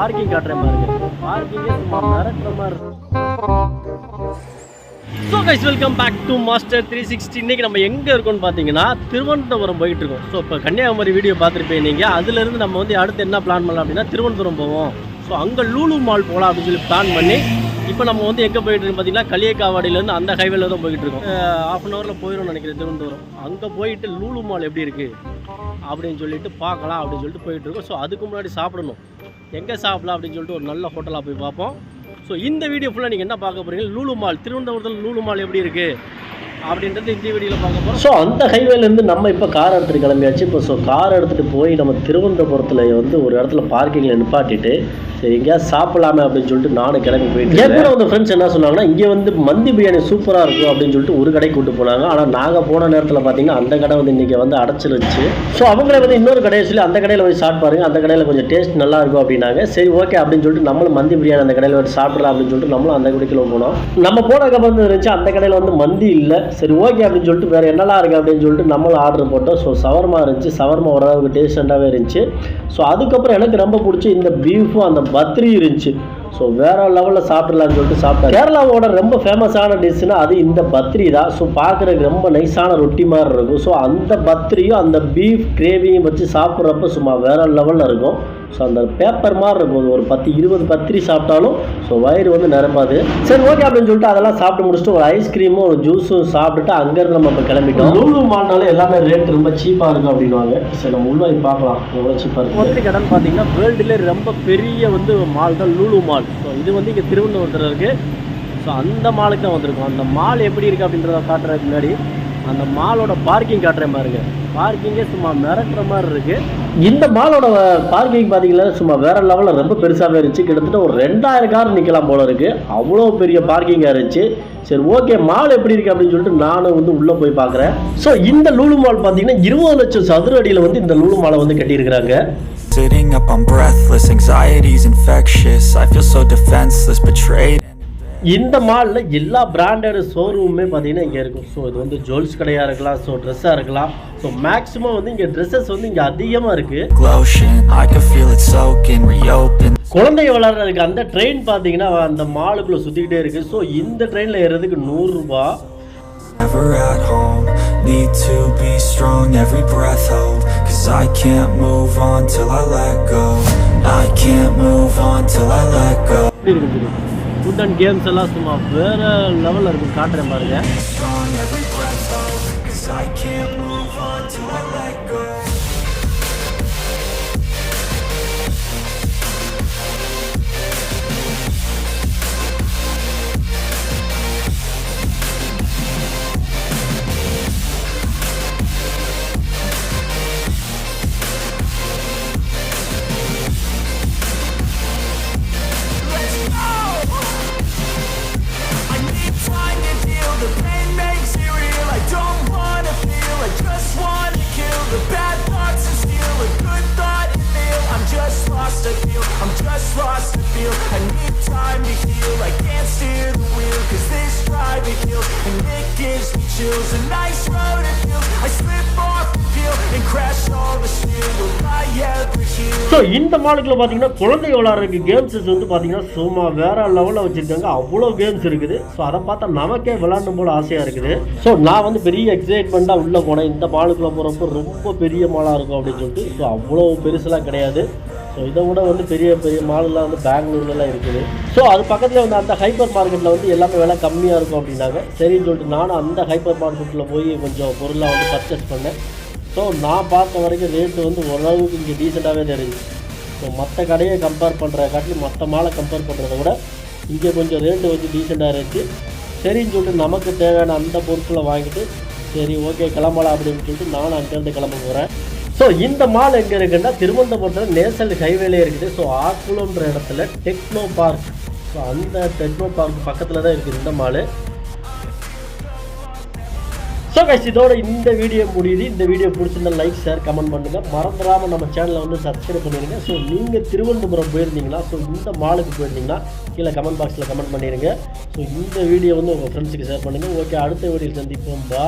Parking காட்டுறேன் பாருங்க. பார்க்கிங்கே சும்மா மிரட்டுற மாதிரி so guys welcome back to master three sixty இன்றைக்கி நம்ம எங்கே இருக்கோம்னு பார்த்தீங்கன்னா திருவனந்தபுரம் போயிட்டு இருக்கோம். ஸோ இப்போ கன்னியாகுமரி வீடியோ பார்த்துருப்பேன் நீங்கள் அதுலேருந்து நம்ம வந்து அடுத்து என்ன பிளான் பண்ணலாம் அப்படின்னா திருவனந்தபுரம் போவோம். ஸோ அங்கே லூலு மால் போகலாம் அப்படின்னு சொல்லி பிளான் பண்ணி இப்போ நம்ம வந்து எங்கே போயிட்டு இருக்கோம் பார்த்தீங்கன்னா களியக்காவாடியிலேருந்து அந்த ஹைவேல தான் போயிட்டு இருக்கோம். ஹாஃப் அன் ஹவரில் போயிடும் நினைக்கிறேன் திருவனந்தபுரம். அங்கே போயிட்டு லூலு மால் எப்படி இருக்குது அப்படின்னு சொல்லிட்டு பார்க்கலாம் அப்படின்னு சொல்லிட்டு போயிட்டு இருக்கோம். ஸோ அதுக்கு முன்னாடி சாப்பிடணும். எங்கே சாப்பிடலாம் அப்படின்னு சொல்லிட்டு ஒரு நல்ல ஹோட்டலாக போய் பார்ப்போம். ஸோ இந்த வீடியோ ஃபுல்லாக நீங்கள் என்ன பார்க்க போகிறீங்க லூலு மால் திருவனந்தபுரத்தில் லூலு மால் எப்படி இருக்குது அப்படின்றது இந்த வீடியோவில் பார்க்க போகிறோம் ஸோ அந்த ஹைவேலேருந்து நம்ம இப்போ கார் எடுத்துகிட்டு கிளம்பியாச்சு. இப்போ ஸோ கார் எடுத்துகிட்டு போய் நம்ம திருவனந்தபுரத்தில் வந்து ஒரு இடத்துல பார்க்கிங்கில் நிப்பாட்டிட்டு சரி எங்கேயாவது சாப்பிடலாமே அப்படின்னு சொல்லிட்டு நானும் கிளம்பி போயிட்டு கூட வந்து ஃப்ரெண்ட்ஸ் என்ன சொன்னாங்கன்னா இங்கே வந்து மந்தி பிரியாணி சூப்பராக இருக்கும் அப்படின்னு சொல்லிட்டு ஒரு கடைக்கு கூட்டு போனாங்க. ஆனால் நாங்கள் போன நேரத்தில் பார்த்தீங்கன்னா அந்த கடை வந்து இன்றைக்கி வந்து அடைச்சிருச்சு. ஸோ அவங்களே வந்து இன்னொரு கடையை சொல்லி அந்த கடையில் போய் சாப்பிட்டு பாருங்க அந்த கடையில் கொஞ்சம் டேஸ்ட் நல்லா இருக்கும் அப்படின்னாங்க. சரி ஓகே அப்படின்னு சொல்லிட்டு நம்மளும் மந்தி பிரியாணி அந்த கடையில் வந்து சாப்பிடலாம் அப்படின்னு சொல்லிட்டு நம்மளும் அந்த கடைக்குள்ள போனோம். நம்ம போனதுக்கு வந்து இருந்துச்சு அந்த கடையில் வந்து மந்தி இல்லை. சரி ஓகே அப்படின்னு சொல்லிட்டு வேறு என்னலாம் இருக்குது அப்படின்னு சொல்லிட்டு நம்மளும் ஆர்டர் போட்டோம். ஸோ சவர்மா இருந்துச்சு. சவர்மா ஓரளவுக்கு டேஸ்டண்டாகவே இருந்துச்சு. ஸோ அதுக்கப்புறம் எனக்கு ரொம்ப பிடிச்ச இந்த பீஃபும் அந்த பத்ரி இருந்துச்சு. ஸோ வேற லெவலில் சாப்பிட்றலான்னு சொல்லிட்டு சாப்பிட்டேன். கேரளாவோட ரொம்ப ஃபேமஸான டிஷ்னா அது இந்த பத்ரி தான். ஸோ பார்க்குறதுக்கு ரொம்ப நைஸான ரொட்டி மாதிரி இருக்கும். ஸோ அந்த பத்ரியும் அந்த பீஃப் கிரேவியும் வச்சு சாப்பிட்றப்ப சும்மா வேற லெவலில் இருக்கும். ஸோ அந்த பேப்பர் மாதிரி இருக்கும். ஒரு பத்து இருபது பத்திரி சாப்பிட்டாலும் ஸோ வயிறு வந்து நிரம்பாது. சரி ஓகே அப்படின்னு சொல்லிட்டு அதெல்லாம் சாப்பிட்டு முடிச்சுட்டு ஒரு ஐஸ்கிரீமும் ஒரு ஜூஸும் சாப்பிட்டுட்டு அங்கேருந்து நம்ம இப்போ கிளம்பிட்டோம். லூலு மால்னால எல்லாமே ரேட் ரொம்ப சீப்பாக இருக்கும் அப்படின்வாங்க சரி நம்ம உள்ள போய் பார்க்கலாம் எவ்வளோ சீப்பாக இருக்கும் ஒத்திரி கடன் பார்த்தீங்கன்னா வேர்ல்டுலே ரொம்ப பெரிய வந்து மால் தான் லூலு மால் ஸோ இது வந்து இங்கே திருவனந்தபுரத்தில் இருக்குது ஸோ அந்த மாலுக்கு தான் வந்திருக்கோம். அந்த மால் எப்படி இருக்குது அப்படின்றத காட்டுறதுக்கு முன்னாடி அந்த மாலோட பார்க்கிங் காட்டுறேன் பாருங்க பார்க்கிங்கே சும்மா மிரட்டுற மாதிரி இருக்கு. இந்த மாலோட பார்க்கிங் பார்த்தீங்கன்னா சும்மா வேற லெவலில் ரொம்ப பெருசாகவே இருந்துச்சு. கிட்டத்தட்ட ஒரு ரெண்டாயிரம் கார் நிற்கலாம் போல இருக்கு. அவ்வளோ பெரிய பார்க்கிங்காக இருந்துச்சு. சரி ஓகே மால் எப்படி இருக்கு அப்படின்னு சொல்லிட்டு நானும் வந்து உள்ளே போய் பார்க்குறேன் ஸோ இந்த லூலு மால் பார்த்தீங்கன்னா இருபது லட்சம் சதுர அடியில் வந்து இந்த லூலு மாலை வந்து கட்டியிருக்கிறாங்க. Sitting up, I'm breathless, anxiety's infectious. I feel so defenseless, betrayed. இந்த மாலில் எல்லா பிராண்டட் ஷோரூமுமே பார்த்தீங்கன்னா இங்கே இருக்கும் ஸோ இது வந்து ஜுவல்ஸ் கடையாக இருக்கலாம் ஸோ ட்ரெஸ்ஸாக இருக்கலாம் ஸோ மேக்ஸிமம் வந்து இங்கே ட்ரெஸ்ஸஸ் வந்து இங்கே அதிகமாக இருக்குது Lotion, I can feel it soaking, reopen. குழந்தை விளாட்றதுக்கு அந்த ட்ரெயின் பார்த்தீங்கன்னா அந்த மாலுக்குள்ளே சுற்றிக்கிட்டே இருக்குது ஸோ இந்த ட்ரெயினில் ஏறுறதுக்கு நூறுரூபா need to be strong, every breath hold. Cause I can't move on till I let go. I can't move on till I let go. Food and games எல்லாம் சும்மா வேறு லெவலில் இருக்கும் காட்டுறேன் பாருங்கள் and it gives me chills. A nice road to feels I slip off the peel and crash all the steel. Will I ever heal? So இந்த மாலுக்குள்ள பார்த்தீங்கன்னா குழந்தை விளாட்றதுக்கு கேம்ஸஸ் வந்து பார்த்தீங்கன்னா சும்மா வேற லெவலில் வச்சுருக்காங்க. அவ்வளோ கேம்ஸ் இருக்குது. ஸோ அதை பார்த்தா நமக்கே விளாடணும் போல ஆசையாக இருக்குது. ஸோ நான் வந்து பெரிய எக்ஸைட்மெண்ட்டாக உள்ளே போனேன். இந்த மாலுக்குள்ளே போகிறப்போ ரொம்ப பெரிய மாலாக இருக்கும் அப்படின்னு சொல்லிட்டு. ஸோ அவ்வளோ பெருசுலாம் கிடையாது. ஸோ இதை விட வந்து பெரிய பெரிய மாலெலாம் வந்து பெங்களூர்லலாம் இருக்குது. ஸோ அது பக்கத்தில் வந்து அந்த ஹைப்பர் மார்க்கெட்டில் வந்து எல்லாமே விலை கம்மியாக இருக்கும் அப்படின்னாங்க. சரின்னு சொல்லிட்டு நானும் அந்த ஹைப்பர் மார்க்கெட்டில் போய் கொஞ்சம் பொருளாக வந்து பர்ச்சேஸ் பண்ணேன். ஸோ நான் பார்த்த வரைக்கும் ரேட்டு வந்து ஓரளவுக்கு இங்கே டீசெண்டாகவே தெரியுது ஸோ மற்ற கடையை கம்பேர் பண்ணுற காட்டிலும் மற்ற மாலை கம்பேர் பண்ணுறத விட இங்கே கொஞ்சம் ரேட்டு வந்து டீசெண்டாக இருந்துச்சு. சரின்னு சொல்லிட்டு நமக்கு தேவையான அந்த பொருட்களை வாங்கிட்டு சரி ஓகே கிளம்பலாம் அப்படின்னு சொல்லிட்டு நானும் அங்கேருந்து கிளம்ப போகிறேன் ஸோ இந்த மால் எங்கே இருக்குன்னா திருவனந்தபுரத்தில் நேசல் ஹைவேல இருக்குது. ஸோ ஆக்குளம்ன்ற இடத்துல டெக்னோ பார்க் ஸோ அந்த டெக்னோ பார்க் பக்கத்தில் தான் இருக்குது இந்த மாலு ஸோ கைஸ் இதோட இந்த வீடியோ முடியுது. இந்த வீடியோ பிடிச்சிருந்தா லைக் ஷேர் கமெண்ட் பண்ணுங்கள் மறந்துடாமல் நம்ம சேனலை வந்து சப்ஸ்கிரைப் பண்ணிடுங்க. ஸோ நீங்கள் திருவனந்தபுரம் போயிருந்தீங்கன்னா ஸோ இந்த மாலுக்கு போயிருந்தீங்கன்னா கீழே கமெண்ட் பாக்ஸில் கமெண்ட் பண்ணிடுங்க. ஸோ இந்த வீடியோ வந்து உங்கள் ஃப்ரெண்ட்ஸுக்கு ஷேர் பண்ணுங்கள் ஓகே அடுத்த வீடியோ சந்திப்போம். பா